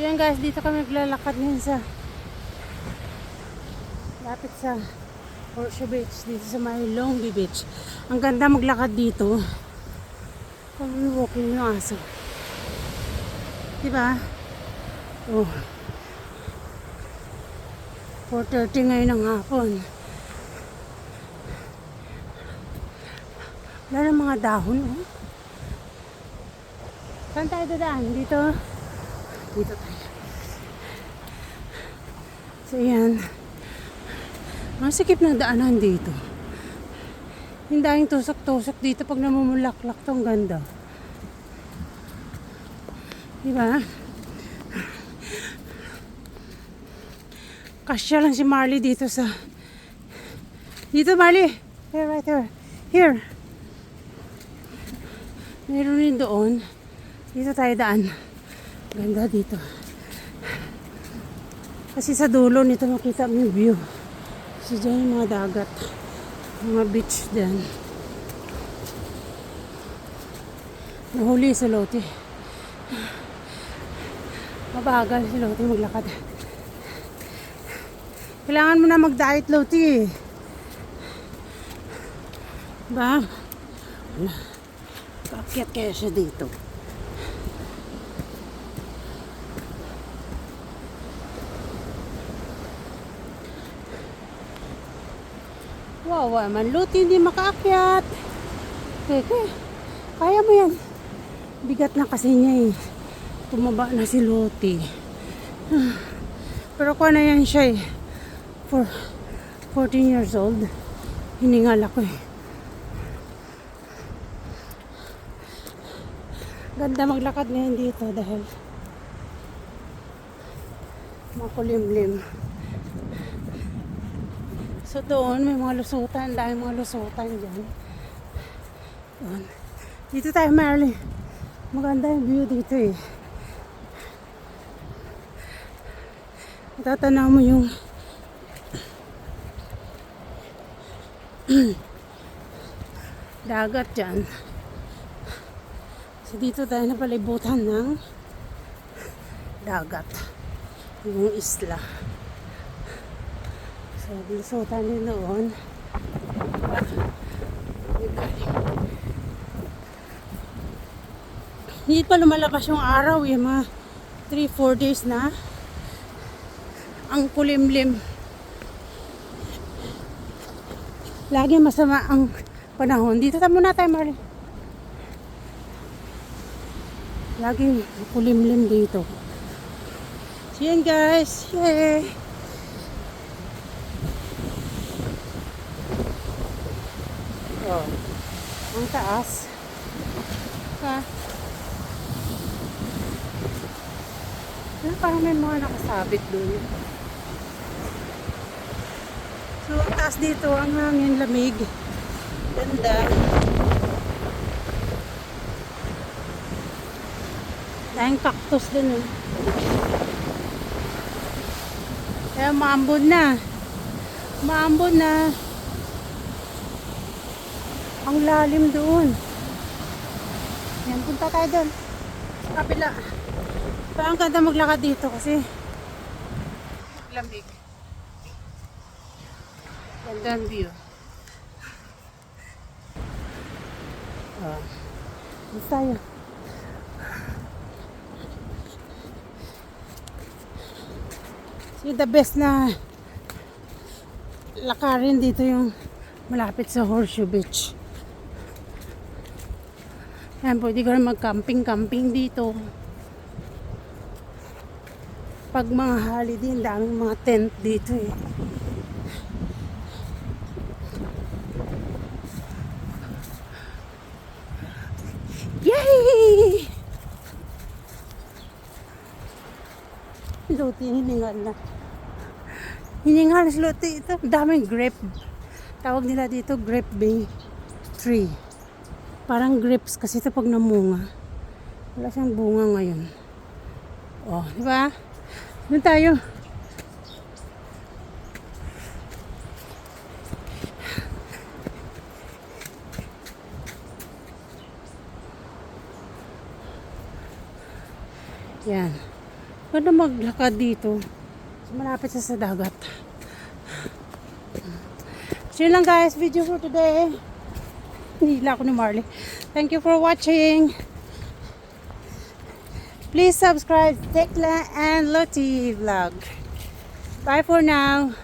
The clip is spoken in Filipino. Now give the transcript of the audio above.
So yan guys, dito kami naglalakad ngayon sa lapit sa Horseshoe Beach, dito sa may Longby Beach. Ang ganda maglakad dito. Kung walking yung aso. Diba? Oh. 4.30 ngayon ng hapon. Wala na mga dahon, oh. Saan tayo dadaan? Dito? Dito tayo. So, yan. Ang sikip ng daanan dito. Yung daming tusok-tusok dito pag namumulaklak to, ang ganda. Diba? Kasya lang si Marley dito sa... Dito, Marley! Here, right here. Here. Meron rin doon. Dito tayo daan. Ganda dito. Kasi sa dulo nito makita mo yung view. Kasi dyan yung mga dagat. Mga beach dyan. Nahuli si Loti. Mabagal si Loti maglakad. Kailangan mo na mag-diet, Loti. Ba? Wala. Paakyat kaya siya dito. Wow, man Loti hindi makaakyat. Teke, kaya mo yan. Bigat na kasi niya eh. Tumaba na si Loti. Pero kuha na yan siya eh. For 14 years old. Hiningal ako eh. Ganda maglakad ngayon dito dahil makulimlim. So doon may mga lusutan, dahil mga lusutan dyan. Doon. Dito tayo, Marley. Maganda yung view dito eh. Tatanaw mo yung dagat dyan. So dito tayo napalibutan ng dagat. Yung isla. So, lusutan din doon. Hindi pa lumalabas yung araw, yung mga 3-4 days na. Ang kulimlim. Lagi masama ang panahon. Dito tayo muna tayo, Marley. Laging kulimlim dito. So yan guys. Yay! Oh. Ang taas. Ha? Pero parang may mga nakasabit doon. So, ang taas dito, ang hangin lamig. Ganda. Dahil cactus din eh. Kaya maambon na. Maambon na. Ang lalim doon. Yan, punta tayo doon. Sa kabila. Parang ganda maglakad dito kasi lamig. Ganda ang view. Oh. Dito tayo. So, the best na lakarin dito yung malapit sa Horseshoe Beach. Ayan, pwede ka mag-camping-camping dito. Pag mga holiday, ang daming mga tent dito eh. Yay! Luti, hiningal na. Hiningal Luti. Ito, daming grape. Tawag nila dito grape bay tree. Parang grapes kasi ito pag namunga. Wala siyang bunga ngayon. Oh, di ba? Doon tayo. Yan. Ganda maglakad dito. Malapit sa sa dagat. Yun lang guys, video for today. Nila ako ni Marley. Thank you for watching. Please subscribe Tekla and Loti Vlog. Bye for now.